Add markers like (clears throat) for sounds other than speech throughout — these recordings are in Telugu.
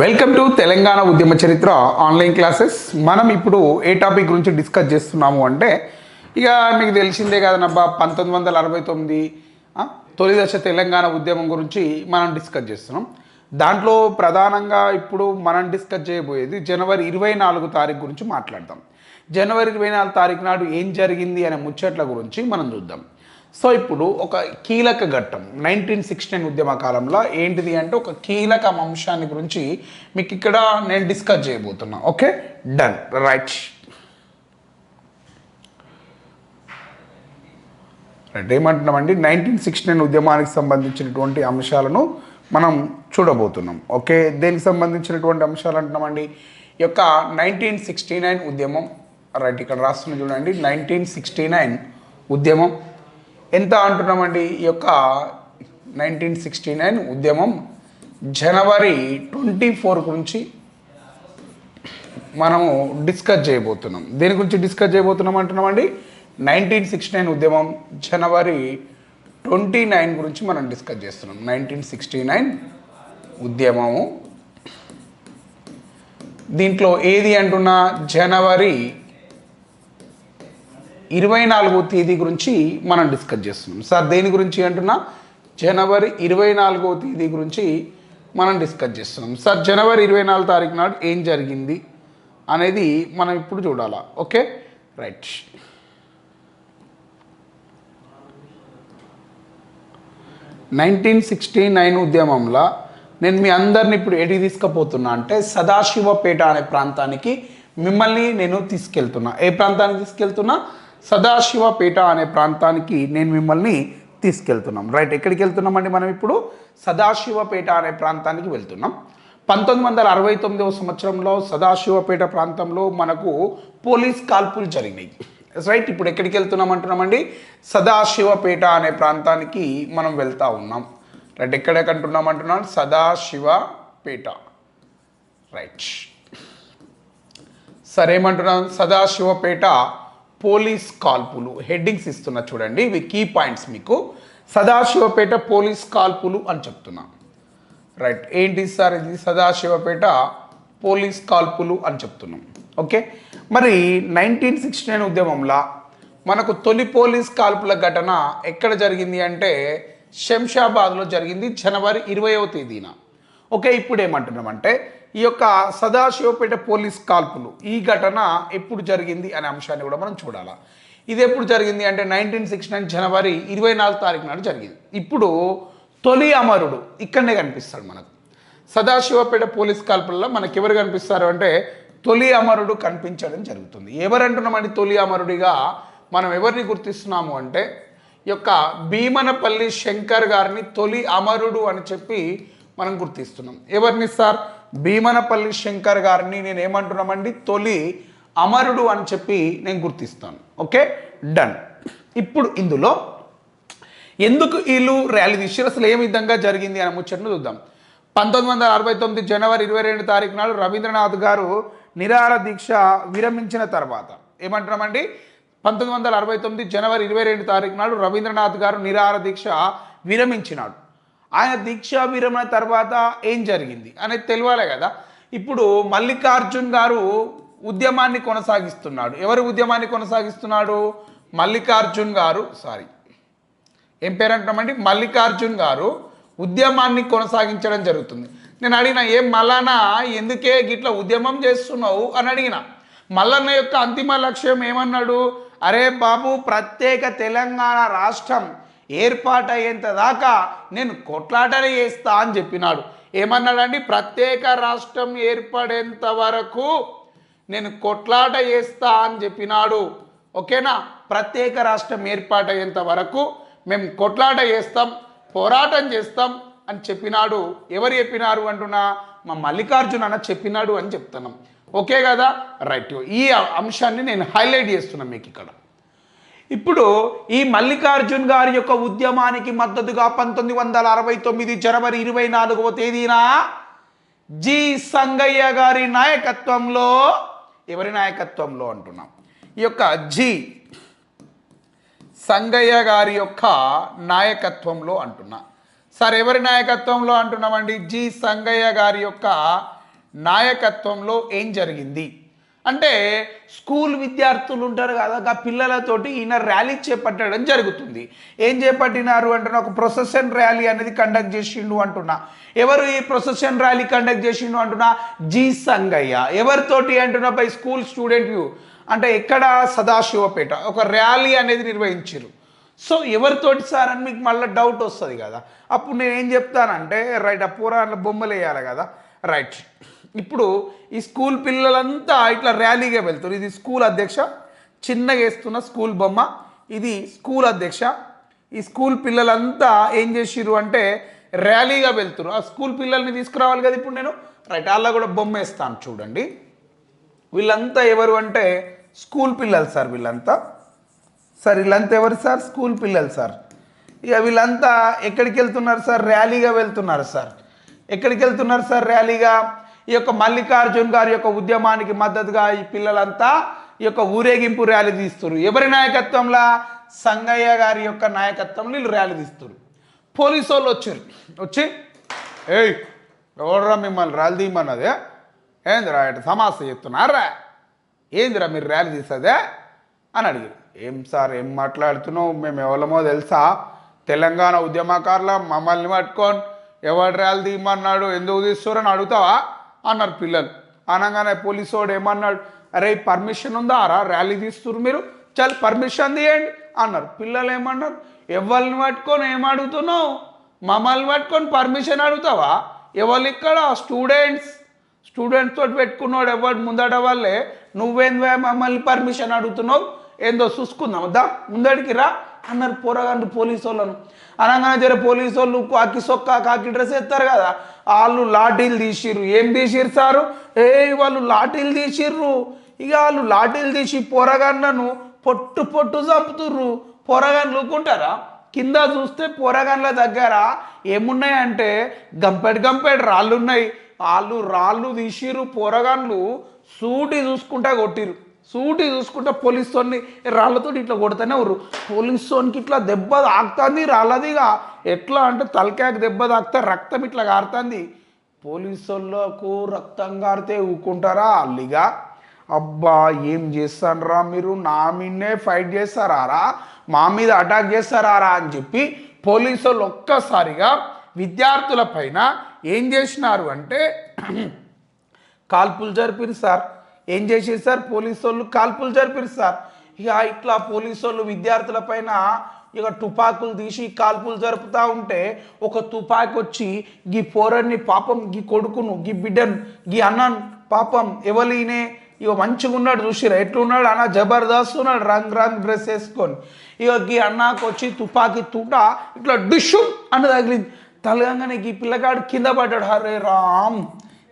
వెల్కమ్ టు తెలంగాణ ఉద్యమ చరిత్ర ఆన్లైన్ క్లాసెస్ మనం ఇప్పుడు ఏ టాపిక్ గురించి డిస్కస్ చేస్తున్నాము అంటే ఇక మీకు తెలిసిందే కదనబ్బా పంతొమ్మిది వందల అరవై తొమ్మిది తొలి దశ తెలంగాణ ఉద్యమం గురించి మనం డిస్కస్ చేస్తున్నాం. దాంట్లో ప్రధానంగా ఇప్పుడు మనం డిస్కస్ చేయబోయేది జనవరి ఇరవై నాలుగు తారీఖు గురించి మాట్లాడదాం. జనవరి ఇరవై నాలుగు తారీఖు నాడు ఏం జరిగింది అనే ముచ్చట్ల గురించి మనం చూద్దాం. సో ఇప్పుడు ఒక కీలక ఘట్టం నైన్టీన్ సిక్స్టీన్ ఉద్యమ కాలంలో ఏంటిది అంటే ఒక కీలక అంశాన్ని గురించి మీకు ఇక్కడ నేను డిస్కస్ చేయబోతున్నా. ఓకే? డన్ రైట్ రైట్ ఏమంటున్నామండి? నైన్టీన్ సిక్స్టీ నైన్ ఉద్యమానికి సంబంధించినటువంటి అంశాలను మనం చూడబోతున్నాం. ఓకే? దేనికి సంబంధించినటువంటి అంశాలు అంటున్నామండి? ఈ యొక్క నైన్టీన్ సిక్స్టీ నైన్ ఉద్యమం రైట్ ఇక్కడ రాస్తున్న చూడండి. నైన్టీన్ సిక్స్టీ నైన్ ఉద్యమం ఎంత అంటున్నామండి? ఈ యొక్క నైన్టీన్ సిక్స్టీ నైన్ ఉద్యమం జనవరి ట్వంటీ ఫోర్ గురించి మనము డిస్కస్ చేయబోతున్నాం. దేని గురించి డిస్కస్ చేయబోతున్నాం అంటున్నామండి? నైన్టీన్ సిక్స్టీ నైన్ ఉద్యమం జనవరి ట్వంటీ నైన్ గురించి మనం డిస్కస్ చేస్తున్నాం. నైన్టీన్ సిక్స్టీ నైన్ ఉద్యమము. దీంట్లో ఏది అంటున్నా? జనవరి ఇరవై నాలుగో తేదీ గురించి మనం డిస్కస్ చేస్తున్నాం. సార్ దేని గురించి అంటున్నా? జనవరి ఇరవై నాలుగో తేదీ గురించి మనం డిస్కస్ చేస్తున్నాం. సార్ జనవరి ఇరవై నాలుగు తారీఖు నాడు ఏం జరిగింది అనేది మనం ఇప్పుడు చూడాలా? Okay? Right. Nineteen sixty nine ఉద్యమంలో నేను మీ అందరిని ఇప్పుడు ఎడికి తీసుకుపోతున్నా అంటే సదాశివపేట అనే ప్రాంతానికి మిమ్మల్ని నేను తీసుకెళ్తున్నా. ఏ ప్రాంతానికి తీసుకెళ్తున్నా? సదాశివపేట అనే ప్రాంతానికి నేను మిమ్మల్ని తీసుకెళ్తున్నాం. రైట్ ఎక్కడికి వెళ్తున్నామండి మనం ఇప్పుడు? సదాశివపేట అనే ప్రాంతానికి వెళ్తున్నాం. పంతొమ్మిది వందల అరవై తొమ్మిదవ సంవత్సరంలో సదాశివపేట ప్రాంతంలో మనకు పోలీస్ కాల్పులు జరిగినాయి. రైట్ ఇప్పుడు ఎక్కడికి వెళ్తున్నాం అంటున్నామండి? సదాశివపేట అనే ప్రాంతానికి మనం వెళ్తూ ఉన్నాం. రైట్ ఎక్కడికి అంటున్నాం? సదాశివపేట రైట్ సరేమంటున్నాం? సదాశివపేట పోలీస్ కాల్పులు హెడ్డింగ్స్ ఇస్తున్నా చూడండి. ఇవి కీ పాయింట్స్ మీకు. సదాశివపేట పోలీస్ కాల్పులు అని చెప్తున్నా. రైట్. ఏంటి సార్ ఇది? సదాశివపేట పోలీస్ కాల్పులు అని చెప్తున్నాం. ఓకే? మరి నైన్టీన్ సిక్స్టీ నైన్ ఉద్యమంలో మనకు తొలి పోలీస్ కాల్పుల ఘటన ఎక్కడ జరిగింది అంటే శంషాబాద్లో జరిగింది జనవరి ఇరవయవ తేదీన. ఓకే? ఇప్పుడు ఏమంటున్నామంటే ఈ యొక్క సదాశివపేట పోలీస్ కాల్పులు ఈ ఘటన ఎప్పుడు జరిగింది అనే అంశాన్ని కూడా మనం చూడాలా. ఇది ఎప్పుడు జరిగింది అంటే నైన్టీన్ సిక్స్టీ నైన్ జనవరి ఇరవై నాలుగు తారీఖు నాడు జరిగింది. ఇప్పుడు తొలి అమరుడు ఇక్కడనే కనిపిస్తాడు మనకు. సదాశివపేట పోలీస్ కాల్పుల్లో మనకి ఎవరు కనిపిస్తారు అంటే తొలి అమరుడు కనిపించడం జరుగుతుంది. ఎవరంటున్నామండి తొలి అమరుడిగా? మనం ఎవరిని గుర్తిస్తున్నాము అంటే ఈ యొక్క భీమనపల్లి శంకర్ గారిని తొలి అమరుడు అని చెప్పి మనం గుర్తిస్తున్నాం. ఎవరిని సార్? భీమనపల్లి శంకర్ గారిని నేను ఏమంటున్నామండి తొలి అమరుడు అని చెప్పి నేను గుర్తిస్తాను. ఓకే? డన్. ఇప్పుడు ఇందులో ఎందుకు వీళ్ళు ర్యాలీ తీసారు? అసలు ఏ విధంగా జరిగింది అనే ముచ్చట్ను చూద్దాం. పంతొమ్మిది వందల అరవై తొమ్మిది జనవరి ఇరవై రెండు తారీఖు నాడు రవీంద్రనాథ్ గారు నిరాహార దీక్ష విరమించిన తర్వాత ఏమంటున్నామండి? పంతొమ్మిది వందల అరవై తొమ్మిది జనవరి ఇరవై రెండు తారీఖు నాడు రవీంద్రనాథ్ గారు నిరాహార దీక్ష విరమించినాడు. ఆయన దీక్షా విరమణ తర్వాత ఏం జరిగింది అనేది తెలియాలి కదా. ఇప్పుడు మల్లికార్జున్ గారు ఉద్యమాన్ని కొనసాగిస్తున్నాడు. ఎవరు ఉద్యమాన్ని కొనసాగిస్తున్నాడు? మల్లికార్జున్ గారు సారీ ఏం పేరు అంటున్నామండి? మల్లికార్జున్ గారు ఉద్యమాన్ని కొనసాగించడం జరుగుతుంది. నేను అడిగిన ఏం మల్లన్న ఎందుకే గిట్ల ఉద్యమం చేస్తున్నావు? అని అడిగిన. మల్లన్న యొక్క అంతిమ లక్ష్యం ఏమన్నాడు? అరే బాబు ప్రత్యేక తెలంగాణ రాష్ట్రం ఏర్పాటయ్యేంత దాకా నేను కొట్లాటనే చేస్తా అని చెప్పినాడు. ఏమన్నాడండి? ప్రత్యేక రాష్ట్రం ఏర్పడేంత వరకు నేను కొట్లాట చేస్తా అని చెప్పినాడు. ఓకేనా? ప్రత్యేక రాష్ట్రం ఏర్పాటయ్యేంత వరకు మేము కొట్లాట చేస్తాం పోరాటం చేస్తాం అని చెప్పినాడు. ఎవరు చెప్పినారు అంటున్నా? మా మల్లికార్జున అన్న చెప్పినాడు అని చెప్తున్నాం. ఓకే కదా? రైట్. ఈ అంశాన్ని నేను హైలైట్ చేస్తున్నాను మీకు ఇక్కడ. ఇప్పుడు ఈ మల్లికార్జున్ గారి యొక్క ఉద్యమానికి మద్దతుగా పంతొమ్మిది వందల అరవై తొమ్మిది జనవరి ఇరవై నాలుగవ తేదీన జి సంగయ్య గారి నాయకత్వంలో ఎవరి నాయకత్వంలో అంటున్నాం? ఈ యొక్క జి సంగయ్య గారి యొక్క నాయకత్వంలో అంటున్నా. సార్ ఎవరి నాయకత్వంలో అంటున్నామండి? జి సంగయ్య గారి యొక్క నాయకత్వంలో ఏం జరిగింది? అంటే స్కూల్ విద్యార్థులు ఉంటారు కదా ఆ పిల్లలతోటి ఈయన ర్యాలీ చేపట్టడం జరుగుతుంది. ఏం చేపట్టినారు అంటే ఒక ప్రొసెషన్ ర్యాలీ అనేది కండక్ట్ చేసిండు అంటున్నా. ఎవరు ఈ ప్రొసెషన్ ర్యాలీ కండక్ట్ చేసిండు అంటున్నా? జి సంగయ్య. ఎవరితోటి అంటున్నా బై స్కూల్ స్టూడెంట్ వ్యూ అంటే ఎక్కడ? సదాశివపేట. ఒక ర్యాలీ అనేది నిర్వహించారు సో ఎవరితోటి సార్ అని మీకు మళ్ళీ డౌట్ వస్తుంది కదా. అప్పుడు నేను ఏం చెప్తానంటే రైట్ ఆ పూరాల బొమ్మలు వేయాలి కదా. రైట్. ఇప్పుడు ఈ స్కూల్ పిల్లలంతా ఇట్లా ర్యాలీగా వెళ్తారు. ఇది స్కూల్ అధ్యక్ష చిన్నగా వేస్తున్న స్కూల్ బొమ్మ ఇది స్కూల్ అధ్యక్ష. ఈ స్కూల్ పిల్లలంతా ఏం చేసిర్రు అంటే ర్యాలీగా వెళ్తారు ఆ స్కూల్ పిల్లల్ని తీసుకురావాలి కదా ఇప్పుడు నేను? రైట్ అలా కూడా బొమ్మ వేస్తాను చూడండి. వీళ్ళంతా ఎవరు అంటే స్కూల్ పిల్లలు సార్ వీళ్ళంతా. సార్ వీళ్ళంతా ఎవరు సార్? స్కూల్ పిల్లలు సార్. ఇక వీళ్ళంతా ఎక్కడికి వెళ్తున్నారు సార్? ర్యాలీగా వెళ్తున్నారు సార్. ఎక్కడికి వెళ్తున్నారు సార్ ర్యాలీగా? ఈ యొక్క మల్లికార్జున్ గారి యొక్క ఉద్యమానికి మద్దతుగా ఈ పిల్లలంతా ఈ యొక్క ఊరేగింపు ర్యాలీ తీస్తారు ఎవరి నాయకత్వంలో? సంగయ్య గారి యొక్క నాయకత్వంలో వీళ్ళు ర్యాలీ తీస్తారు పోలీసు వాళ్ళు వచ్చారు. వచ్చి ఏయ్ ఎవడరా మిమ్మల్ని ర్యాలీ తీయమన్నదే? ఏందిరా ఇటు సమాస చెప్తున్నారా ఏందిరా మీరు ర్యాలీ తీసేదే? అని అడిగారు. ఏం సార్ ఏం మాట్లాడుతున్నావు? మేము ఎవరమో తెలుసా? తెలంగాణ ఉద్యమకారుల? మమ్మల్ని పట్టుకొని ఎవడు ర్యాలీ తీయమన్నాడు? ఎందుకు తీస్తారని అడుగుతావా? అన్నారు పిల్లలు. అనగానే పోలీసోడు ఏమన్నాడు? అరే పర్మిషన్ ఉందా? రా ర్యాలీ తీస్తున్నారు మీరు. చల్ పర్మిషన్ తీయండి. అన్నారు. పిల్లలు ఏమన్నారు? ఎవరిని పట్టుకొని ఏం అడుగుతున్నావు? మమ్మల్ని పట్టుకొని పర్మిషన్ అడుగుతావా? ఎవరు ఇక్కడ? స్టూడెంట్స్. స్టూడెంట్స్ తోటి పెట్టుకున్నాడు ఎవడు? ముందట వాళ్ళే. నువ్వేందో మమ్మల్ని పర్మిషన్ అడుగుతున్నావు? ఏందో చూసుకుందాం. దా ముందడికి రా. అన్నారు పోరగాండ్రు పోలీసు వాళ్ళను అనగానే జర పోలీసు వాళ్ళు కాకి సొక్క కాకి డ్రెస్ ఎత్తారు కదా వాళ్ళు లాఠీలు తీసిర్రు. ఏం తీసిర్రు సారు? ఏ వాళ్ళు లాఠీలు తీసిర్రు. ఇక వాళ్ళు లాఠీలు తీసి పోరగాండ్లను పొట్టు పొట్టు చంపుతుర్రు. పోరగాండ్లు ఊకుంటారా కింద చూస్తే పోరగాన్ల దగ్గర ఏమున్నాయంటే గంపెడు గంపెడు రాళ్ళు ఉన్నాయి వాళ్ళు రాళ్ళు తీసిరు పోరగాన్లు సూటి చూసుకుంటా కొట్టిరు సూటి చూసుకుంటా తోని రాళ్ళతో ఇట్లా కొడుతూనే పోలీస్ తోనికి ఇట్లా దెబ్బ తాకుతుంది రాళ్ళదిగా ఎట్లా అంటే తలకాయకు దెబ్బ తాకితే రక్తం ఇట్లా కారుతుంది. పోలీసులకు రక్తం కారితే ఊకుంటారా అల్లిగా అబ్బా ఏం చేస్తానరా మీరు? నా మీదనే ఫైట్ చేస్తారా మా మీద అటాక్ చేస్తారా అని చెప్పి పోలీసు వాళ్ళు ఒక్కసారిగా విద్యార్థుల పైన ఏం చేసినారు అంటే (clears throat) కాల్పులు జరిపింది సార్. ఏం చేసేది సార్? పోలీసు వాళ్ళు కాల్పులు జరిపిరు సార్. ఇక ఇట్లా పోలీసు వాళ్ళు విద్యార్థుల పైన ఇక తుపాకులు తీసి కాల్పులు జరుపుతూ ఉంటే ఒక తుపాకి వచ్చి గీ పోరన్ని పాపం గీ కొడుకును గీ బిడ్డను గీ అన్నను పాపం ఎవలినే ఇక మంచిగా ఉన్నాడు చూసిరా ఎట్లున్నాడు అన్న జబర్దస్త్ ఉన్నాడు రంగ్ రంగ్ డ్రెస్ వేసుకొని. ఇక గీ అన్నకు వచ్చి తుపాకీ తూట ఇట్లా డిషు అని తగిలింది. తలగంగానే ఈ పిల్లగాడు కింద పడ్డాడు. హరే రామ్!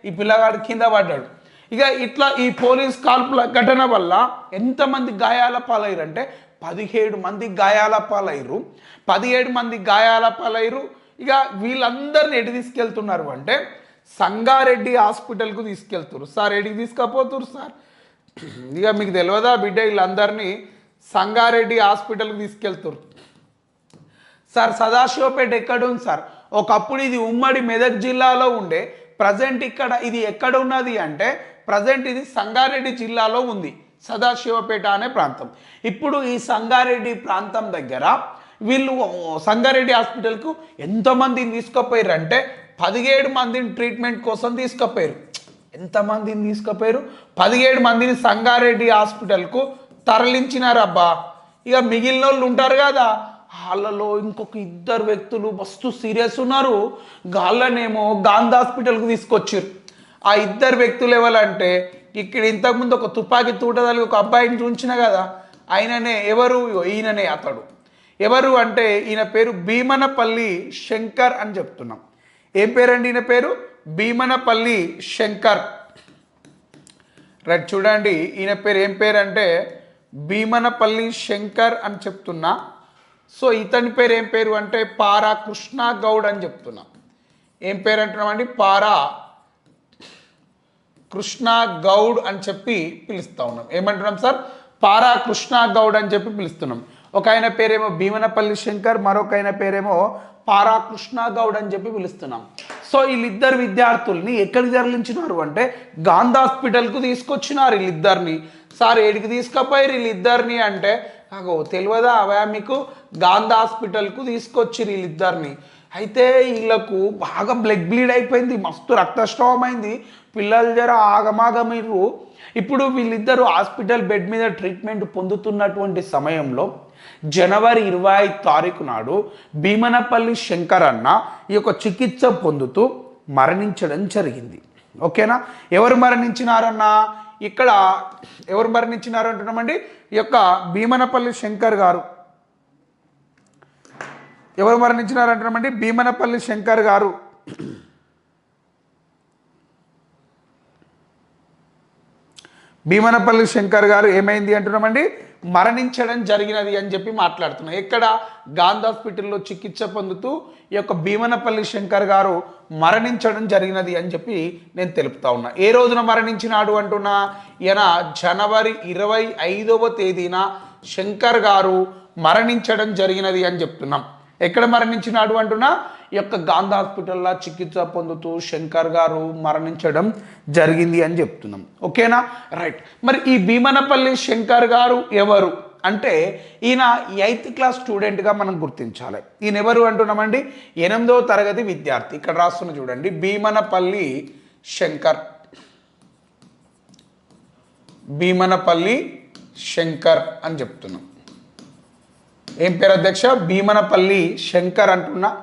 ఈ పిల్లగాడు కింద పడ్డాడు. ఇక ఇట్లా ఈ పోలీస్ కాల్పుల ఘటన వల్ల ఎంతమంది గాయాల పాలయ్యారంటే పదిహేడు మంది గాయాల పాలయ్యారు పదిహేడు మంది గాయాల పాలయ్యారు ఇక వీళ్ళందరిని ఎటు తీసుకెళ్తున్నారు అంటే సంగారెడ్డి హాస్పిటల్కు తీసుకెళ్తారు సార్ ఎడికి తీసుకపోతున్నారు సార్? ఇక మీకు తెలియదా బిడ్డ వీళ్ళందరినీ సంగారెడ్డి హాస్పిటల్కి తీసుకెళ్తారు సార్ సదాశివపేట ఎక్కడ ఉంది సార్? ఒకప్పుడు ఇది ఉమ్మడి మెదక్ జిల్లాలో ఉండే ప్రజెంట్ ఇక్కడ ఇది ఎక్కడ ఉన్నది అంటే ప్రజెంట్ ఇది సంగారెడ్డి జిల్లాలో ఉంది. సదాశివపేట అనే ప్రాంతం. ఇప్పుడు ఈ సంగారెడ్డి ప్రాంతం దగ్గర వీళ్ళు సంగారెడ్డి హాస్పిటల్కు ఎంతమందిని తీసుకుపోయారు అంటే పదిహేడు మందిని ట్రీట్మెంట్ కోసం తీసుకుపోయారు. ఎంతమందిని తీసుకుపోయారు? పదిహేడు మందిని సంగారెడ్డి హాస్పిటల్కు తరలించినారబ్బా. ఇక మిగిలిన వాళ్ళు ఉంటారు కదా వాళ్ళలో ఇంకొక ఇద్దరు వ్యక్తులు మస్తు సీరియస్ ఉన్నారు. గాళ్ళనేమో గాంధీ హాస్పిటల్కి తీసుకొచ్చారు. ఆ ఇద్దరు వ్యక్తులు ఎవరంటే ఇక్కడ ఇంతకుముందు ఒక తుపాకీ తూటదలు ఒక అబ్బాయిని చూంచిన కదా ఆయననే ఎవరు? ఈయననే అతడు. ఎవరు అంటే ఈయన పేరు భీమనపల్లి శంకర్ అని చెప్తున్నాం. ఏం పేరండి ఈయన పేరు? భీమనపల్లి శంకర్. రైట్ చూడండి ఈయన పేరు ఏం పేరు అంటే భీమనపల్లి శంకర్ అని చెప్తున్నా. సో ఇతని పేరు ఏం పేరు అంటే పారా కృష్ణ గౌడ్ అని చెప్తున్నా. ఏం పేరు అంటున్నామండి? పారా కృష్ణ గౌడ్ అని చెప్పి పిలుస్తా ఉన్నాం. ఏమంటున్నాం సార్? పారా కృష్ణ గౌడ్ అని చెప్పి పిలుస్తున్నాం. ఒక ఆయన పేరేమో భీమనపల్లి శంకర్ మరొక ఆయన పేరేమో పారా కృష్ణ గౌడ్ అని చెప్పి పిలుస్తున్నాం. సో వీళ్ళిద్దరు విద్యార్థుల్ని ఎక్కడికి తరలించినారు అంటే గాంధీ హాస్పిటల్కు తీసుకొచ్చినారు వీళ్ళిద్దరిని. సార్ ఏడికి తీసుకపోయారు వీళ్ళిద్దరిని అంటే నాకు తెలియదా అవే మీకు? గాంధీ హాస్పిటల్కు తీసుకొచ్చి వీళ్ళిద్దరిని. అయితే వీళ్ళకు బాగా బ్లడ్ బ్లీడ్ అయిపోయింది మస్తు రక్తస్రావం అయింది. పిల్లలు జర ఆగమాగమిర్రు ఇప్పుడు వీళ్ళిద్దరూ హాస్పిటల్ బెడ్ మీద ట్రీట్మెంట్ పొందుతున్నటువంటి సమయంలో జనవరి ఇరవై ఐదు తారీఖు నాడు భీమనపల్లి శంకర్ అన్న ఈ యొక్క చికిత్స పొందుతూ మరణించడం జరిగింది. ఓకేనా? ఎవరు మరణించినారన్నా? ఇక్కడ ఎవరు మరణించినారు అంటున్నామండి? ఈ యొక్క భీమనపల్లి శంకర్ గారు. ఎవరు మరణించినారు అంటున్నామండి? భీమనపల్లి శంకర్ గారు. భీమనపల్లి శంకర్ గారు ఏమైంది అంటున్నామండి? మరణించడం జరిగినది అని చెప్పి మాట్లాడుతున్నాం. ఎక్కడ? గాంధీ హాస్పిటల్లో చికిత్స పొందుతూ ఈ యొక్క భీమనపల్లి శంకర్ గారు మరణించడం జరిగినది అని చెప్పి నేను తెలుపుతా ఉన్నా. ఏ రోజున మరణించినాడు అంటున్నా? ఈయన జనవరి ఇరవై ఐదవ తేదీన శంకర్ గారు మరణించడం జరిగినది అని చెప్తున్నాం. ఎక్కడ మరణించినాడు అంటున్నా? ఈ యొక్క గాంధీ హాస్పిటల్లో చికిత్స పొందుతూ శంకర్ గారు మరణించడం జరిగింది అని చెప్తున్నాం. ఓకేనా? రైట్. మరి ఈ భీమనపల్లి శంకర్ గారు ఎవరు? అంటే ఈయన ఎయిత్ క్లాస్ స్టూడెంట్గా మనం గుర్తించాలి. ఈయన ఎవరు అంటున్నామండి? ఎనిమిదవ తరగతి విద్యార్థి. ఇక్కడ రాస్తున్న చూడండి. భీమనపల్లి శంకర్. భీమనపల్లి శంకర్ అని చెప్తున్నాం. ఏం పేరు అధ్యక్ష? భీమనపల్లి శంకర్ అంటున్నా.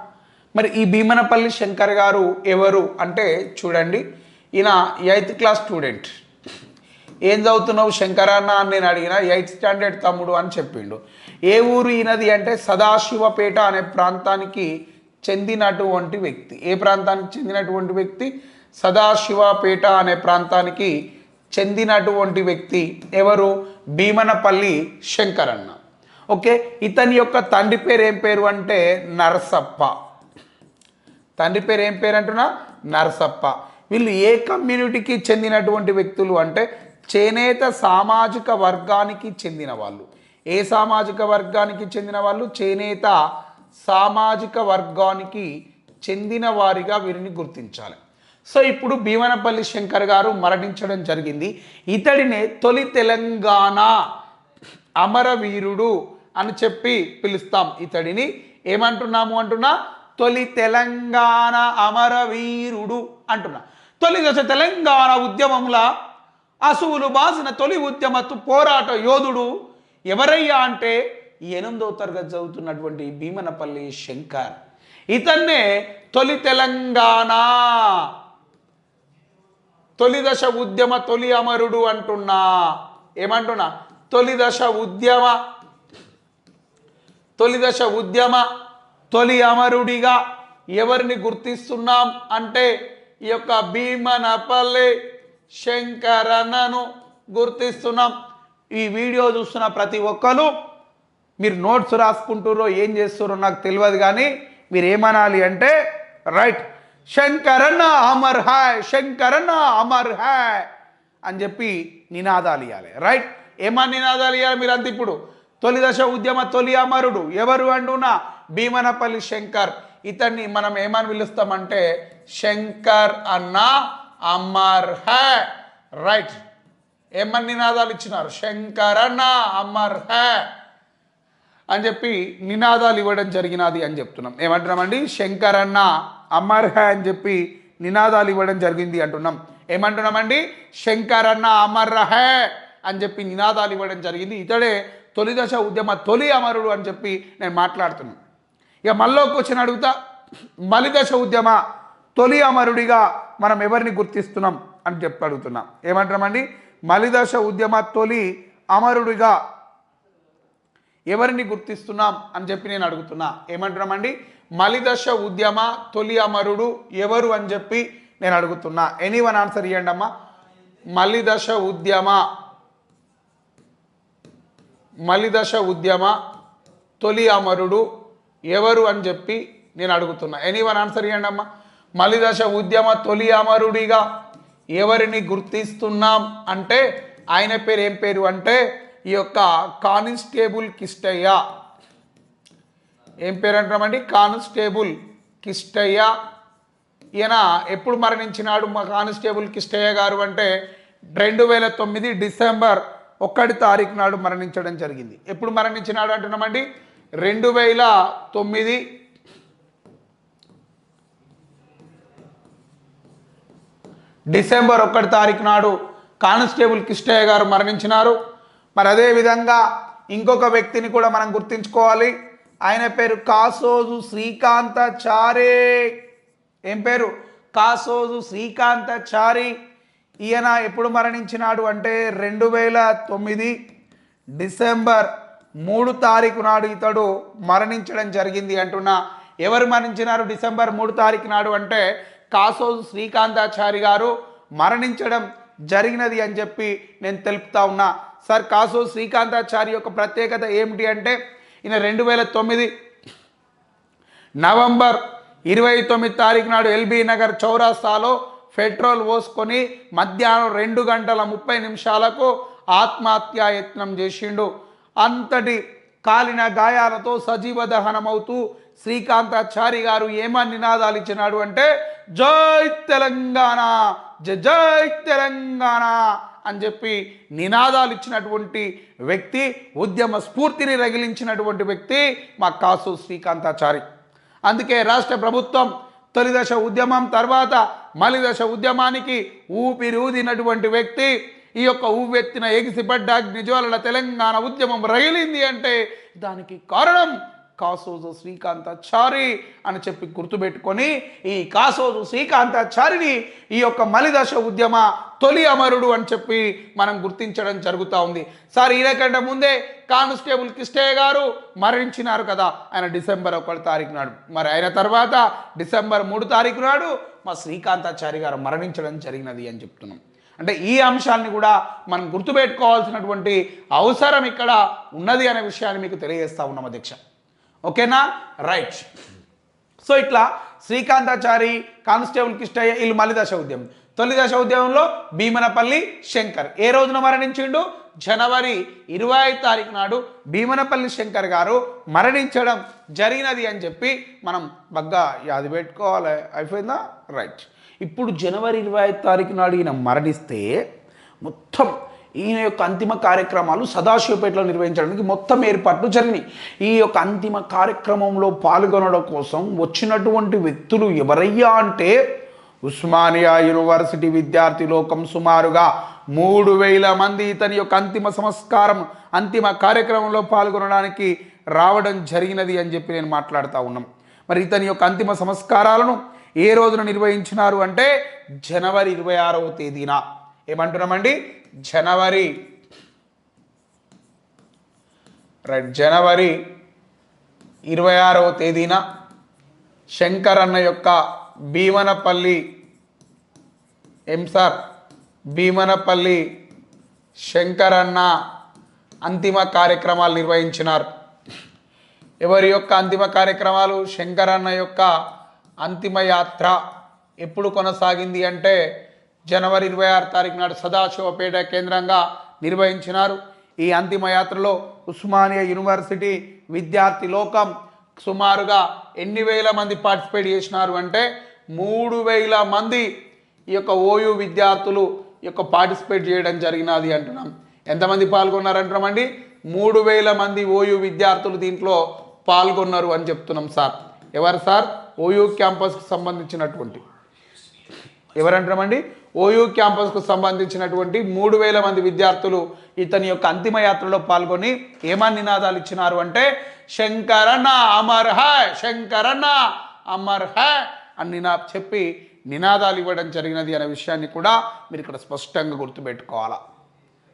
మరి ఈ భీమనపల్లి శంకర్ గారు ఎవరు అంటే చూడండి ఈయన ఎయిత్ క్లాస్ స్టూడెంట్. ఏం చదువుతున్నావు శంకర్ అన్న అని నేను అడిగిన ఎయిత్ స్టాండర్డ్ తమ్ముడు అని చెప్పిండు. ఏ ఊరు ఈయనది అంటే సదాశివపేట అనే ప్రాంతానికి చెందినటువంటి వ్యక్తి. ఏ ప్రాంతానికి చెందినటువంటి వ్యక్తి? సదాశివపేట అనే ప్రాంతానికి చెందినటువంటి వ్యక్తి ఎవరు? భీమనపల్లి శంకర్ అన్న. ఓకే ఇతని యొక్క తండ్రి పేరు ఏం పేరు అంటే నరసప్ప. తండ్రి పేరు ఏం పేరు అంటున్నా? నరసప్ప. వీళ్ళు ఏ కమ్యూనిటీకి చెందినటువంటి వ్యక్తులు అంటే చేనేత సామాజిక వర్గానికి చెందిన వాళ్ళు. ఏ సామాజిక వర్గానికి చెందిన వాళ్ళు? చేనేత సామాజిక వర్గానికి చెందిన వారిగా వీరిని గుర్తించాలి. సో ఇప్పుడు భీమనపల్లి శంకర్ గారు మరణించడం జరిగింది. ఇతడినే తొలి తెలంగాణ అమరవీరుడు అని చెప్పి పిలుస్తాం ఇతడిని. ఏమంటున్నాము అంటున్నా? తొలి తెలంగాణ అమరవీరుడు అంటున్నా. తొలి దశ తెలంగాణ ఉద్యమంలా అసువులు బాసిన తొలి ఉద్యమ పోరాట యోధుడు ఎవరయ్యా అంటే ఎనిమిదో తరగతి చదువుతున్నటువంటి భీమనపల్లి శంకర్. ఇతన్నే తొలి తెలంగాణ. తొలి దశ ఉద్యమ తొలి అమరుడు అంటున్నా. ఏమంటున్నా? తొలిదశ ఉద్యమ. తొలిదశ ఉద్యమ తొలి అమరుడిగా ఎవరిని గుర్తిస్తున్నాం అంటే ఈ యొక్క భీమనపల్లి శంకరన్నను గుర్తిస్తున్నాం. ఈ వీడియో చూస్తున్న ప్రతి ఒక్కరు మీరు నోట్స్ రాసుకుంటారో ఏం చేస్తురో నాకు తెలియదు కానీ మీరు ఏమనాలి అంటే రైట్ శంకరన్న అమర్ హాయ్ శంకరన్న అమర్ హాయ్ అని చెప్పి నినాదాలు ఇవ్వాలి రైట్? ఏమని నినాదాలు ఇవ్వాలి మీరు అంత ఇప్పుడు? తొలి దశ ఉద్యమ తొలి అమరుడు ఎవరు అంటున్నా భీమనపల్లి శంకర్. ఇతన్ని మనం ఏమని పిలుస్తామంటే శంకర్ అన్న అమర్ హే. రైట్. ఏమని నినాదాలు ఇచ్చినారు? శంకర్ అన్న అమర్ హే. అని చెప్పి నినాదాలు ఇవ్వడం జరిగినది అని చెప్తున్నాం. ఏమంటున్నామండి? శంకర్ అన్న అమర్ హే అని చెప్పి నినాదాలు ఇవ్వడం జరిగింది అంటున్నాం. ఏమంటున్నామండి? శంకర్ అన్న అమర్ హే. అని చెప్పి నినాదాలు ఇవ్వడం జరిగింది. ఇతడే తొలిదశ ఉద్యమ తొలి అమరుడు అని చెప్పి నేను మాట్లాడుతున్నాను ఇక మళ్ళీ వచ్చిన అడుగుతా మలిదశ ఉద్యమ తొలి అమరుడిగా మనం ఎవరిని గుర్తిస్తున్నాం అని చెప్పి అడుగుతున్నాం. ఏమంటామండి? మలిదశ ఉద్యమ తొలి అమరుడిగా ఎవరిని గుర్తిస్తున్నాం అని చెప్పి నేను అడుగుతున్నా. ఏమంటున్నామండి మలిదశ ఉద్యమ తొలి అమరుడు ఎవరు అని చెప్పి నేను అడుగుతున్నా. ఎనీ వన్ ఆన్సర్ ఇవ్వండి అమ్మా మలిదశ ఉద్యమ మలిదశ ఉద్యమ తొలి అమరుడు ఎవరు అని చెప్పి నేను అడుగుతున్నా. ఎనీ వన్ ఆన్సర్ ఇవ్వండి అమ్మా. మలిదశ ఉద్యమ తొలి అమరుడిగా ఎవరిని గుర్తిస్తున్నాం అంటే ఆయన పేరు ఏం పేరు అంటే ఈ యొక్క కానిస్టేబుల్ కిష్టయ్య. ఏం పేరు అంటామండి కానిస్టేబుల్ కిష్టయ్య. ఈయన ఎప్పుడు మరణించినాడు? మా కానిస్టేబుల్ కిష్టయ్య గారు అంటే రెండు వేల తొమ్మిది డిసెంబర్ ఒక్కటి తారీఖు నాడు మరణించడం జరిగింది. ఎప్పుడు మరణించినాడు అంటున్నామండి? రెండు వేల తొమ్మిది డిసెంబర్ ఒకటి తారీఖు నాడు కానిస్టేబుల్ కిష్టయ్య గారు మరణించినారు. మరి అదే విధంగా ఇంకొక వ్యక్తిని కూడా మనం గుర్తించుకోవాలి. ఆయన పేరు కాసోజు శ్రీకాంత చారే ఏం పేరు? కాసోజు శ్రీకాంత చారి ఈయన ఎప్పుడు మరణించినాడు అంటే రెండు వేల తొమ్మిది డిసెంబర్ మూడు తారీఖు నాడు ఇతడు మరణించడం జరిగింది అంటున్నా. ఎవరు మరణించినారు డిసెంబర్ మూడు తారీఖు నాడు అంటే కాసోజు శ్రీకాంతాచారి గారు మరణించడం జరిగినది అని చెప్పి నేను తెలుపుతా ఉన్నా. సార్ కాసోజు శ్రీకాంతాచారి యొక్క ప్రత్యేకత ఏమిటి అంటే ఈయన రెండు వేల తొమ్మిది నవంబర్ ఇరవై తొమ్మిది తారీఖు నాడు ఎల్బీ నగర్ చౌరాస్తాలో పెట్రోల్ పోసుకొని మధ్యాహ్నం రెండు గంటల ముప్పై నిమిషాలకు ఆత్మహత్యా యత్నం చేసిండు. అంతటి కాలిన గాయాలతో సజీవ దహనమవుతూ శ్రీకాంతాచారి గారు ఏమని నినాదాలు ఇచ్చినాడు అంటే జై తెలంగాణ జై జై తెలంగాణ అని చెప్పి నినాదాలు ఇచ్చినటువంటి వ్యక్తి ఉద్యమ స్ఫూర్తిని రగిలించినటువంటి వ్యక్తి మా కాసు శ్రీకాంతాచారి. అందుకే రాష్ట్ర ప్రభుత్వం తొలిదశ ఉద్యమం తర్వాత మలి దశ ఉద్యమానికి ఊపిరి ఊదినటువంటి వ్యక్తి ఈ యొక్క ఉవ్వెత్తిన ఎగిసిపడ్డ నిజవాల తెలంగాణ ఉద్యమం రగిలింది అంటే దానికి కారణం కాసోజు శ్రీకాంతాచారి అని చెప్పి గుర్తుపెట్టుకొని ఈ కాసోజు శ్రీకాంతాచారిని ఈ యొక్క మలిదశ ఉద్యమ తొలి అమరుడు అని చెప్పి మనం గుర్తించడం జరుగుతూ ఉంది. సార్ ఈయనకంటే ముందే కానిస్టేబుల్ కిష్టయ్య గారు మరణించినారు కదా. ఆయన డిసెంబర్ ఒకటి తారీఖు నాడు. మరి ఆయన తర్వాత డిసెంబర్ మూడు తారీఖు నాడు మా శ్రీకాంతాచారి గారు మరణించడం జరిగినది అని చెప్తున్నాం. అంటే ఈ అంశాన్ని కూడా మనం గుర్తుపెట్టుకోవాల్సినటువంటి అవసరం ఇక్కడ ఉన్నది అనే విషయాన్ని మీకు తెలియజేస్తా ఉన్నాం అధ్యక్ష. ఓకేనా? రైట్. సో ఇట్లా శ్రీకాంతాచారి కానిస్టేబుల్ కిష్టయ్య వీళ్ళు మళ్ళీ దశ ఉద్యమం. తొలి దశ ఉద్యమంలో భీమనపల్లి శంకర్. ఏ రోజున మరణించిండు? జనవరి ఇరవై ఐదు తారీఖు నాడు భీమనపల్లి శంకర్ గారు మరణించడం జరిగినది అని చెప్పి మనం బగ్గా యాది పెట్టుకోవాలి. అయిపోయిందా? రైట్. ఇప్పుడు జనవరి ఇరవై ఐదు తారీఖు నాడు ఈయన మరణిస్తే మొత్తం ఈయన యొక్క అంతిమ కార్యక్రమాలు సదాశివపేటలో నిర్వహించడానికి మొత్తం ఏర్పాట్లు జరిగినాయి. ఈ యొక్క అంతిమ కార్యక్రమంలో పాల్గొనడం కోసం వచ్చినటువంటి వ్యక్తులు ఎవరయ్యా అంటే ఉస్మానియా యూనివర్సిటీ విద్యార్థి లోకం సుమారుగా మూడు వేల మంది ఇతని యొక్క అంతిమ సంస్కారం అంతిమ కార్యక్రమంలో పాల్గొనడానికి రావడం జరిగినది అని చెప్పి నేను మాట్లాడుతూ ఉన్నాం. మరి ఇతని యొక్క అంతిమ సంస్కారాలను ఏ రోజున నిర్వహించినారు అంటే జనవరి ఇరవై ఆరవ తేదీన. ఏమంటున్నామండి? జనవరి. రైట్ జనవరి ఇరవై ఆరవ తేదీన శంకర్ అన్న యొక్క భీమనపల్లి ఏం సార్? భీమనపల్లి శంకర్ అన్న అంతిమ కార్యక్రమాలు నిర్వహించినారు. ఎవరి యొక్క అంతిమ కార్యక్రమాలు? శంకరన్న యొక్క అంతిమ యాత్ర ఎప్పుడు కొనసాగింది అంటే జనవరి ఇరవై ఆరు తారీఖు నాడు సదాశివపేట కేంద్రంగా నిర్వహించినారు. ఈ అంతిమ యాత్రలో ఉస్మానియా యూనివర్సిటీ విద్యార్థి లోకం సుమారుగా ఎన్ని వేల మంది పార్టిసిపేట్ చేసినారు అంటే మూడు వేల మంది ఈ యొక్క ఓయూ విద్యార్థులు ఈ యొక్క పార్టిసిపేట్ చేయడం జరిగినది అంటున్నాం. ఎంతమంది పాల్గొన్నారు అంటున్నామండి మూడు వేల మంది ఓయూ విద్యార్థులు దీంట్లో పాల్గొన్నారు అని చెప్తున్నాం సార్. ఎవరు సార్? ఓయూ క్యాంపస్కి సంబంధించినటువంటి. ఎవరంటామండి ఓయూ క్యాంపస్కు సంబంధించినటువంటి మూడు వేల మంది విద్యార్థులు ఇతని యొక్క అంతిమ యాత్రలో పాల్గొని ఏమని నినాదాలు ఇచ్చినారు అంటే శంకరన్న అమర్ హై శంకరన్న అమర్ హై అని నినా చెప్పి నినాదాలు ఇవ్వడం జరిగినది అనే విషయాన్ని కూడా మీరు ఇక్కడ స్పష్టంగా గుర్తుపెట్టుకోవాలా.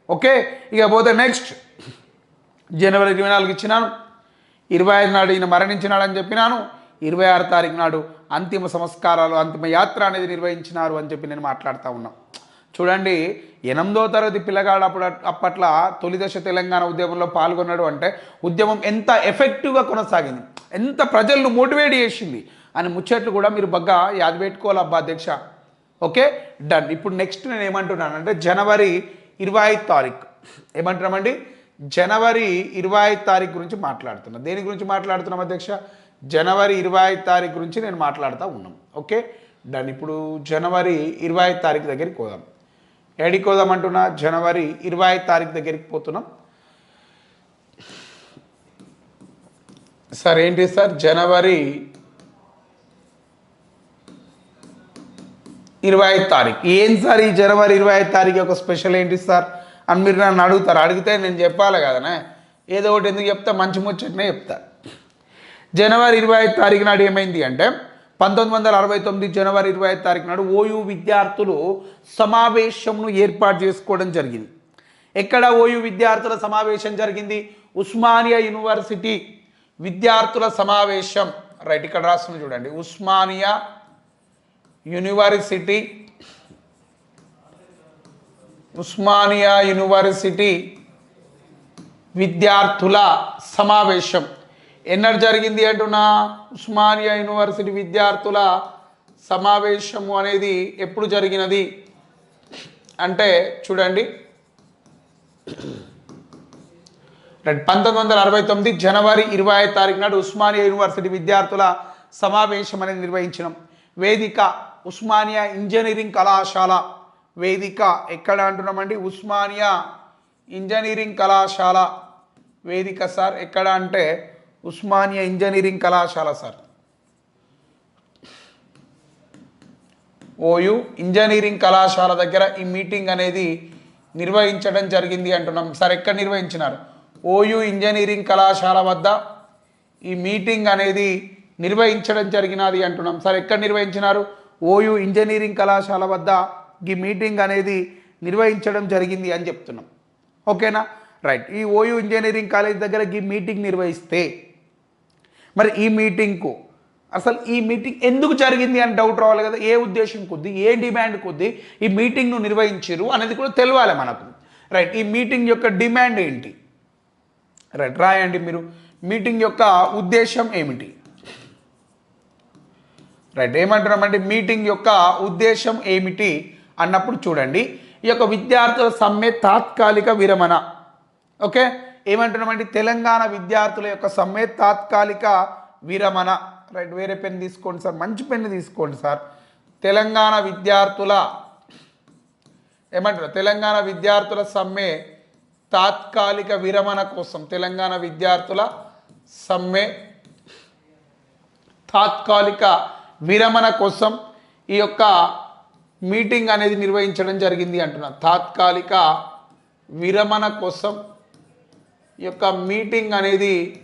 ఓకే? ఇక పోతే నెక్స్ట్. జనవరి ఇరవై నాలుగు ఇచ్చినాను. ఇరవై ఐదు నాడు ఈయన మరణించినాడని చెప్పినాను. ఇరవై ఆరు తారీఖు నాడు అంతిమ సంస్కారాలు అంతిమ యాత్ర అనేది నిర్వహించినారు అని చెప్పి నేను మాట్లాడుతూ ఉన్నాం. చూడండి ఎనిమిదో తరగతి పిల్లగాడు అప్పుడు అప్పట్ల తొలి దశ తెలంగాణ ఉద్యమంలో పాల్గొన్నాడు అంటే ఉద్యమం ఎంత ఎఫెక్టివ్గా కొనసాగింది. ఎంత ప్రజలను మోటివేట్ చేసింది. అని ముచ్చట్లు కూడా మీరు బాగా యాద పెట్టుకోవాలి అబ్బా అధ్యక్ష. ఓకే? డన్ ఇప్పుడు నెక్స్ట్ నేను ఏమంటున్నాను అంటే జనవరి ఇరవై ఐదు తారీఖు. ఏమంటున్నామండి? జనవరి ఇరవై ఐదు తారీఖు గురించి మాట్లాడుతున్నా. దేని గురించి మాట్లాడుతున్నాం అధ్యక్ష? జనవరి ఇరవై ఐదు తారీఖు గురించి నేను మాట్లాడుతూ ఉన్నాం. ఓకే? డన్ ఇప్పుడు జనవరి ఇరవై ఐదు తారీఖు దగ్గరికి పోదాం. ఏడికి పోదాం అంటున్నా? జనవరి ఇరవై ఐదు తారీఖు దగ్గరికి పోతున్నాం. సార్ ఏంటి సార్? జనవరి ఇరవై ఐదు తారీఖు. ఏం సార్ ఈ జనవరి ఇరవై ఐదు తారీఖు యొక్క స్పెషల్ ఏంటి సార్? అని మీరు నన్ను అడుగుతారు. అడిగితే నేను చెప్పాలి కదనే. ఏదో ఒకటి ఎందుకు చెప్తా? మంచి ముచ్చట్నే చెప్తా. జనవరి ఇరవై ఐదు తారీఖు నాడు ఏమైంది అంటే పంతొమ్మిది వందల అరవై తొమ్మిది జనవరి ఇరవై ఐదు తారీఖు నాడు ఓయూ విద్యార్థులు సమావేశంను ఏర్పాటు చేసుకోవడం జరిగింది. ఎక్కడ ఓయూ విద్యార్థుల సమావేశం జరిగింది? ఉస్మానియా యూనివర్సిటీ విద్యార్థుల సమావేశం. రైట్ ఇక్కడ రాస్తుంది చూడండి. ఉస్మానియా యూనివర్సిటీ ఉస్మానియా యూనివర్సిటీ విద్యార్థుల సమావేశం. ఎన్నడు జరిగింది అంటున్నా? ఉస్మానియా యూనివర్సిటీ విద్యార్థుల సమావేశము అనేది ఎప్పుడు జరిగినది? అంటే చూడండి. పంతొమ్మిది వందల అరవై తొమ్మిది జనవరి ఇరవై ఐదు తారీఖు నాడు ఉస్మానియా యూనివర్సిటీ విద్యార్థుల సమావేశం అనేది నిర్వహించినాం. వేదిక ఉస్మానియా ఇంజనీరింగ్ కళాశాల. వేదిక ఎక్కడ అంటున్నామండి? ఉస్మానియా ఇంజనీరింగ్ కళాశాల. వేదిక సార్ ఎక్కడ అంటే ఉస్మానియా ఇంజనీరింగ్ కళాశాల సార్. ఓయు ఇంజనీరింగ్ కళాశాల దగ్గర ఈ మీటింగ్ అనేది నిర్వహించడం జరిగింది అంటున్నాం. సార్ ఎక్కడ నిర్వహించినారు? ఓయు ఇంజనీరింగ్ కళాశాల వద్ద ఈ మీటింగ్ అనేది నిర్వహించడం జరిగినది అంటున్నాం. సార్ ఎక్కడ నిర్వహించినారు? ఓయు ఇంజనీరింగ్ కళాశాల వద్ద ఈ మీటింగ్ అనేది నిర్వహించడం జరిగింది అని చెప్తున్నాం. ఓకేనా? రైట్. ఈ ఓయు ఇంజనీరింగ్ కాలేజ్ దగ్గర ఈ మీటింగ్ నిర్వహిస్తే మరి ఈ మీటింగ్కు అసలు ఈ మీటింగ్ ఎందుకు జరిగింది అని డౌట్ రావాలి కదా? ఏ ఉద్దేశం కొద్ది? ఏ డిమాండ్ కొద్ది? ఈ మీటింగ్ను నిర్వహించారు అనేది కూడా తెలియాలి మనకు. రైట్ ఈ మీటింగ్ యొక్క డిమాండ్ ఏంటి? రైట్ రాయండి మీరు. మీటింగ్ యొక్క ఉద్దేశం ఏమిటి? రైట్ ఏమంటున్నామంటే మీటింగ్ యొక్క ఉద్దేశం ఏమిటి అన్నప్పుడు చూడండి. ఈ యొక్క విద్యార్థుల సమ్మె తాత్కాలిక విరమణ. ఓకే ఏమంటున్నామంటే తెలంగాణ విద్యార్థుల యొక్క సమ్మె తాత్కాలిక విరమణ. రైట్ వేరే పెన్ తీసుకోండి సార్ మంచి పెన్ తీసుకోండి సార్. తెలంగాణ విద్యార్థుల ఏమంటారు తెలంగాణ విద్యార్థుల సమ్మె తాత్కాలిక విరమణ కోసం తెలంగాణ విద్యార్థుల సమ్మె తాత్కాలిక విరమణ కోసం ఈ యొక్క మీటింగ్ అనేది నిర్వహించడం జరిగింది అంటున్నా తాత్కాలిక విరమణ కోసం యొక్క మీటింగ్ అనేది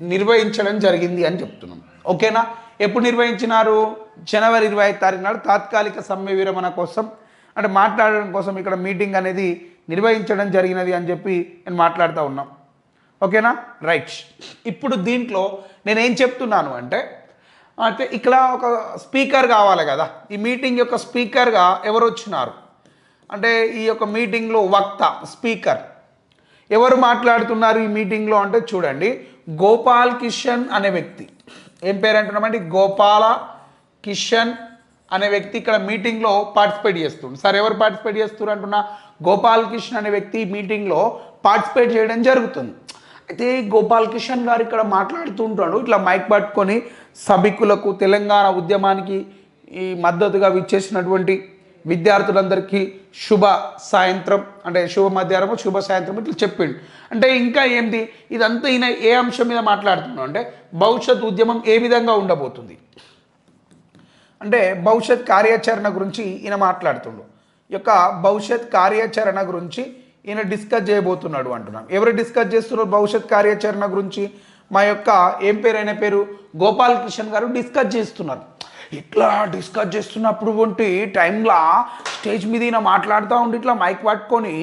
నిర్వహించడం జరిగింది అని చెప్తున్నాం. ఓకేనా? ఎప్పుడు నిర్వహించినారు? జనవరి ఇరవై ఐదు తారీఖు నాడు తాత్కాలిక సమ్మె విరమణ కోసం అంటే మాట్లాడడం కోసం ఇక్కడ మీటింగ్ అనేది నిర్వహించడం జరిగినది అని చెప్పి నేను మాట్లాడుతూ ఉన్నాం. ఓకేనా? రైట్. ఇప్పుడు దీంట్లో నేనేం చెప్తున్నాను అంటే అంటే ఇక్కడ ఒక స్పీకర్ కావాలి కదా. ఈ మీటింగ్ యొక్క స్పీకర్గా ఎవరు వచ్చినారు? అంటే ఈ యొక్క మీటింగ్లో వక్త స్పీకర్. ఎవరు మాట్లాడుతున్నారు ఈ మీటింగ్లో అంటే చూడండి గోపాల్ కిషన్ అనే వ్యక్తి. ఏం పేరు అంటున్నామండి గోపాల కిషన్ అనే వ్యక్తి ఇక్కడ మీటింగ్లో పార్టిసిపేట్ చేస్తుంది సార్ ఎవరు పార్టిసిపేట్ చేస్తున్నారు అంటున్నా? గోపాల్ కిషన్ అనే వ్యక్తి మీటింగ్లో పార్టిసిపేట్ చేయడం జరుగుతుంది. అయితే గోపాల్ కిషన్ గారు ఇక్కడ మాట్లాడుతుంటాడు ఇట్లా మైక్ పట్టుకొని సభికులకు తెలంగాణ ఉద్యమానికి ఈ మద్దతుగా విచ్చేసినటువంటి విద్యార్థులందరికీ శుభ సాయంత్రం అంటే శుభ మధ్యాహ్నం శుభ సాయంత్రం ఇట్లా చెప్పిండు. అంటే ఇంకా ఏంటి ఇదంతా ఈయన ఏ అంశం మీద మాట్లాడుతున్నాం అంటే భవిష్యత్ ఉద్యమం ఏ విధంగా ఉండబోతుంది? అంటే భవిష్యత్ కార్యాచరణ గురించి ఈయన మాట్లాడుతుండు. ఈ యొక్క భవిష్యత్ కార్యాచరణ గురించి ఈయన డిస్కస్ చేయబోతున్నాడు అంటున్నాం. ఎవరు డిస్కస్ చేస్తున్నారు భవిష్యత్ కార్యాచరణ గురించి? మా యొక్క ఏం పేరు అయిన పేరు? గోపాల్ కిషన్ గారు డిస్కస్ చేస్తున్నారు. ఇట్లా డిస్కస్ చేస్తున్నప్పుడు వంటి టైంలో స్టేజ్ మీద ఈయన మాట్లాడుతూ ఉండి ఇట్లా మైక్ పట్టుకొని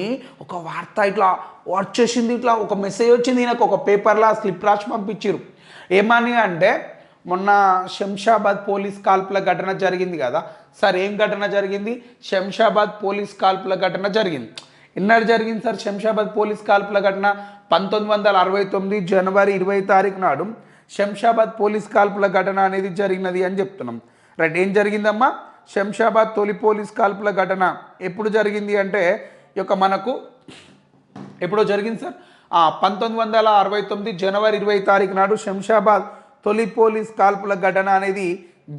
ఒక వార్త ఇట్లా వచ్చేసింది ఇట్లా ఒక మెసేజ్ వచ్చింది ఈయనకు ఒక పేపర్లా స్లిప్ రాసి పంపించారు ఏమని అంటే మొన్న శంషాబాద్ పోలీస్ కాల్పుల ఘటన జరిగింది కదా. సార్ ఏం ఘటన జరిగింది? శంషాబాద్ పోలీస్ కాల్పుల ఘటన జరిగింది. ఎన్నడు జరిగింది సార్ శంషాబాద్ పోలీస్ కాల్పుల ఘటన? పంతొమ్మిది వందల అరవై తొమ్మిది జనవరి ఇరవై తారీఖు నాడు శంషాబాద్ పోలీస్ కాల్పుల ఘటన అనేది జరిగినది అని చెప్తున్నాం. రైట్ ఏం జరిగిందమ్మా? శంషాబాద్ తొలి పోలీస్ కాల్పుల ఘటన ఎప్పుడు జరిగింది అంటే ఈ యొక్క మనకు ఎప్పుడో జరిగింది సార్? పంతొమ్మిది వందల అరవై తొమ్మిది జనవరి ఇరవై తారీఖు నాడు శంషాబాద్ తొలి పోలీస్ కాల్పుల ఘటన అనేది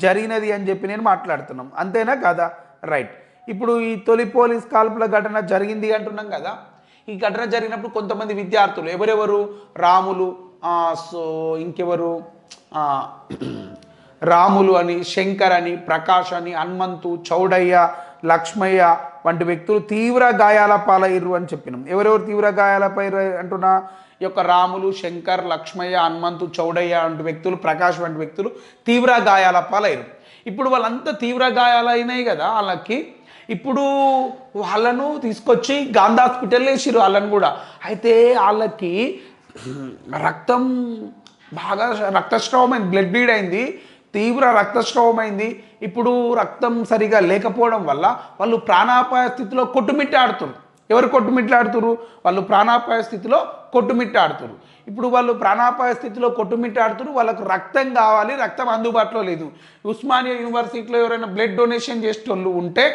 జరిగినది అని చెప్పి నేను మాట్లాడుతున్నాం. అంతేనా కదా? రైట్. ఇప్పుడు ఈ తొలి పోలీస్ కాల్పుల ఘటన జరిగింది అంటున్నాం కదా. ఈ ఘటన జరిగినప్పుడు కొంతమంది విద్యార్థులు ఎవరెవరు? రాములు సో ఇంకెవరు? రాములు అని శంకర్ అని ప్రకాష్ అని హనుమంతు చౌడయ్య లక్ష్మయ్య వంటి వ్యక్తులు తీవ్ర గాయాల పాలయ్యరు అని చెప్పినాం. ఎవరెవరు తీవ్ర గాయాల పై అంటున్నా? ఈ యొక్క రాములు శంకర్ లక్ష్మయ్య హనుమంతు చౌడయ్య వంటి వ్యక్తులు ప్రకాష్ వంటి వ్యక్తులు తీవ్ర గాయాల పాలయ్యారు ఇప్పుడు వాళ్ళంతా తీవ్ర గాయాలైనాయి కదా వాళ్ళకి. ఇప్పుడు వాళ్ళను తీసుకొచ్చి గాంధీ హాస్పిటల్ వేసిరు వాళ్ళని కూడా. అయితే వాళ్ళకి రక్తం బాగా రక్తస్రావమైంది బ్లడ్ బ్లీడ్ అయింది. తీవ్ర రక్తస్రావం అయింది ఇప్పుడు రక్తం సరిగా లేకపోవడం వల్ల వాళ్ళు ప్రాణాపాయ స్థితిలో కొట్టుమిట్టాడుతున్నారు ఎవరు కొట్టుమిట్లాడుతురు? వాళ్ళు ప్రాణాపాయ స్థితిలో కొట్టుమిట్టాడుతురు ఇప్పుడు వాళ్ళు ప్రాణాపాయ స్థితిలో కొట్టుమిట్టాడుతురు వాళ్ళకు రక్తం కావాలి రక్తం అందుబాటులో లేదు. ఉస్మానియా యూనివర్సిటీలో ఎవరైనా బ్లడ్ డొనేషన్ చేసేటోళ్ళు ఉంటే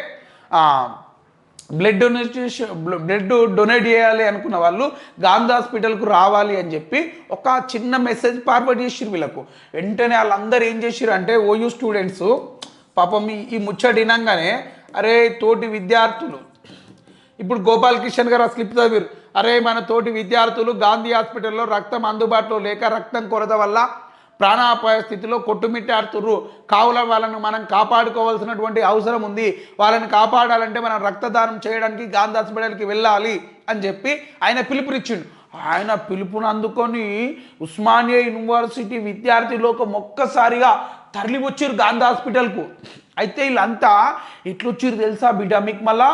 బ్లడ్ డొనేషన్ బ్లడ్ డొనేట్ చేయాలి అనుకున్న వాళ్ళు గాంధీ హాస్పిటల్కు రావాలి అని చెప్పి ఒక చిన్న మెసేజ్ ఫార్వర్డ్ చేసిరు వీళ్ళకు. వెంటనే వాళ్ళందరూ ఏం చేసిరు అంటే ఓయూ స్టూడెంట్స్ పాపం ఈ ముచ్చటినంగానే ముచ్చట అరే తోటి విద్యార్థులు ఇప్పుడు గోపాల్ కిషన్ గారు ఆ స్లిప్ చదివారు అరే మన తోటి విద్యార్థులు గాంధీ హాస్పిటల్లో రక్తం అందుబాటులో లేక రక్తం కొరత వల్ల ప్రాణాపాయ స్థితిలో కొట్టుమిట్టాడుతుర్రు. కావుల వాళ్ళను మనం కాపాడుకోవాల్సినటువంటి అవసరం ఉంది. వాళ్ళని కాపాడాలంటే మనం రక్తదానం చేయడానికి గాంధీ హాస్పిటల్కి వెళ్ళాలి అని చెప్పి ఆయన పిలుపునిచ్చిండు. ఆయన పిలుపును అందుకొని ఉస్మానియా యూనివర్సిటీ విద్యార్థి లోకం ఒక్కసారిగా తరలి వచ్చారు గాంధీ హాస్పిటల్కు. అయితే వీళ్ళంతా ఎట్లొచ్చారు తెలుసా బిడ్డ? మీకు మళ్ళా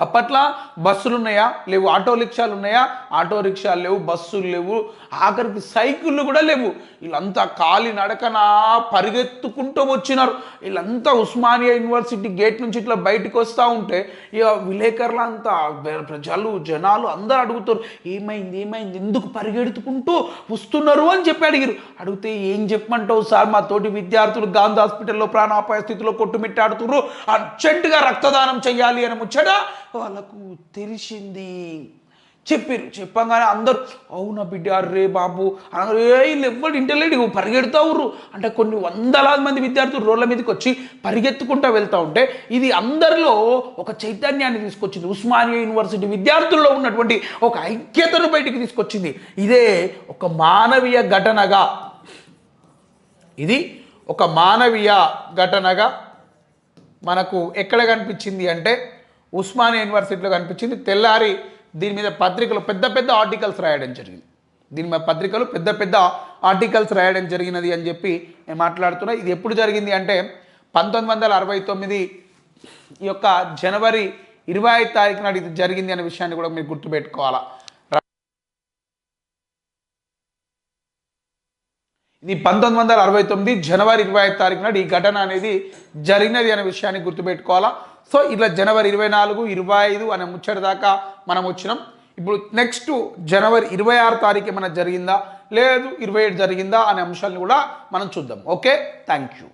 అప్పట్లో బస్సులు ఉన్నాయా? లేవు. ఆటో రిక్షాలు ఉన్నాయా? ఆటో రిక్షాలు లేవు బస్సులు లేవు. ఆఖరికి సైకిళ్ళు కూడా లేవు. వీళ్ళంతా కాలి నడకన పరిగెత్తుకుంటూ వచ్చినారు. వీళ్ళంతా ఉస్మానియా యూనివర్సిటీ గేట్ నుంచి ఇట్లా బయటకు వస్తూ ఉంటే ఇక విలేకరులు అంతా ప్రజలు జనాలు అందరూ అడుగుతారు ఏమైంది? ఏమైంది? ఎందుకు పరిగెడుతుకుంటూ వస్తున్నారు? అని చెప్పి అడిగారు అడిగితే ఏం చెప్పమంటావు సార్? మా తోటి విద్యార్థులు గాంధీ హాస్పిటల్లో ప్రాణాపాయ స్థితిలో కొట్టుమిట్టాడుతున్నారు అర్జెంటుగా రక్తదానం చేయాలి అని ముచ్చట వాళ్ళకు తెలిసింది. చెప్పారు చెప్పంగానే అందరూ అవునా బిడ్డ రే బాబు అనగారు ఏ వీళ్ళు ఎవ్వరు పరిగెడతావురు అంటే కొన్ని వందలాది మంది విద్యార్థులు రోడ్ల మీదకి వచ్చి పరిగెత్తుకుంటూ వెళ్తూ ఉంటే ఇది అందరిలో ఒక చైతన్యాన్ని తీసుకొచ్చింది. ఉస్మానియా యూనివర్సిటీ విద్యార్థుల్లో ఉన్నటువంటి ఒక ఐక్యతను బయటికి తీసుకొచ్చింది. ఇదే ఒక మానవీయ ఘటనగా. ఇది ఒక మానవీయ ఘటనగా మనకు ఎక్కడ కనిపించింది అంటే ఉస్మానియా యూనివర్సిటీలో కనిపించింది. తెల్లారి దీని మీద పత్రికలు పెద్ద పెద్ద ఆర్టికల్స్ రాయడం జరిగింది. దీని మీద పత్రికలు పెద్ద పెద్ద ఆర్టికల్స్ రాయడం జరిగినది అని చెప్పి నేను మాట్లాడుతున్నా. ఇది ఎప్పుడు జరిగింది అంటే పంతొమ్మిది వందల అరవై తొమ్మిది ఈ యొక్క జనవరి ఇరవై ఐదు తారీఖు నాడు ఇది జరిగింది అనే విషయాన్ని కూడా మీరు గుర్తుపెట్టుకోవాలా? ఇది పంతొమ్మిది వందల అరవై తొమ్మిది జనవరి ఇరవై ఐదు తారీఖు నాడు ఈ ఘటన అనేది జరిగినది అనే విషయాన్ని గుర్తుపెట్టుకోవాలా? సో ఇట్లా జనవరి ఇరవై నాలుగు ఇరవై ఐదు అనే ముచ్చట దాకా మనం వచ్చినాం. ఇప్పుడు నెక్స్ట్ జనవరి ఇరవై ఆరు తారీఖు ఏమైనా జరిగిందా? లేదు ఇరవై ఏడు జరిగిందా అనే అంశాలను కూడా మనం చూద్దాం. ఓకే? Thank you